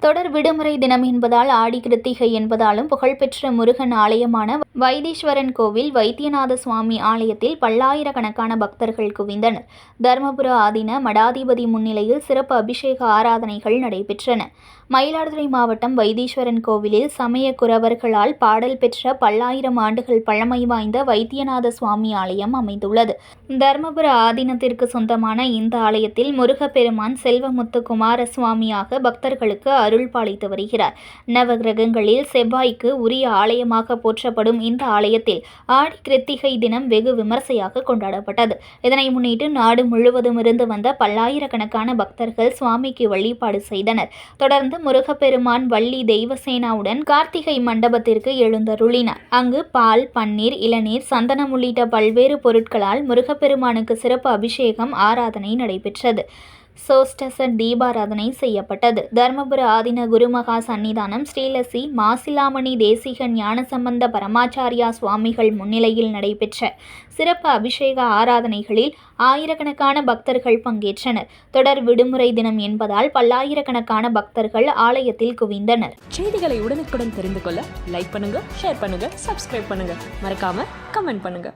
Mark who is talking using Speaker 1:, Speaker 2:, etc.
Speaker 1: தொடர் விடுமுறை தினம் என்பதால் ஆடி கிருத்திகை என்பதாலும் புகழ்பெற்ற முருகன் ஆலயமான வைத்தீஸ்வரன் கோவில் வைத்தியநாத சுவாமி ஆலயத்தில் பல்லாயிரக்கணக்கான பக்தர்கள் குவிந்தனர். தர்மபுர ஆதீன மடாதிபதி முன்னிலையில் சிறப்பு அபிஷேக ஆராதனைகள் நடைபெற்றன. மயிலாடுதுறை மாவட்டம் வைத்தீஸ்வரன் கோவிலில் சமய குரவர்களால் பாடல் பெற்ற பல்லாயிரம் ஆண்டுகள் பழமை வாய்ந்த வைத்தியநாத சுவாமி ஆலயம் அமைந்துள்ளது. தர்மபுர ஆதீனத்திற்கு சொந்தமான இந்த ஆலயத்தில் முருகப்பெருமான் செல்வமுத்து குமார சுவாமியாக பக்தர்களுக்கு அருள் பாலித்து வருகிறார். நவகிரகங்களில் செவ்வாய்க்கு உரிய ஆலயமாக போற்றப்படும் இந்த ஆலயத்தில் ஆடி கிருத்திகை தினம் வெகு விமர்சையாக கொண்டாடப்பட்டது. இதனை முன்னிட்டு நாடு முழுவதும் இருந்து வந்த பல்லாயிரக்கணக்கான பக்தர்கள் சுவாமிக்கு வழிபாடு செய்தனர். தொடர்ந்து முருகப்பெருமான் வள்ளி தெய்வசேனாவுடன் கார்த்திகை மண்டபத்திற்கு எழுந்தருளினார். அங்கு பால் பன்னீர் இளநீர் சந்தனம் உள்ளிட்ட பல்வேறு பொருட்களால் முருகப்பெருமானுக்கு சிறப்பு அபிஷேகம் ஆராதனை நடைபெற்றது. சோஸ்டச தீபாராதனை செய்யப்பட்டது. தர்மபுர ஆதின குருமகா சன்னிதானம் ஸ்ரீலசி மாசிலாமணி தேசிக ஞானசம்பந்த பரமாச்சாரியா சுவாமிகள் முன்னிலையில் நடைபெற்ற சிறப்பு அபிஷேக ஆராதனைகளில் ஆயிரக்கணக்கான பக்தர்கள் பங்கேற்றனர். தொடர் விடுமுறை தினம் என்பதால் பல்லாயிரக்கணக்கான பக்தர்கள் ஆலயத்தில் குவிந்தனர்.
Speaker 2: செய்திகளை உடனுக்குடன் தெரிந்து கொள்ள லைக் பண்ணுங்க ஷேர் பண்ணுங்க சப்ஸ்கிரைப் பண்ணுங்க. மறக்காம கமெண்ட் பண்ணுங்க.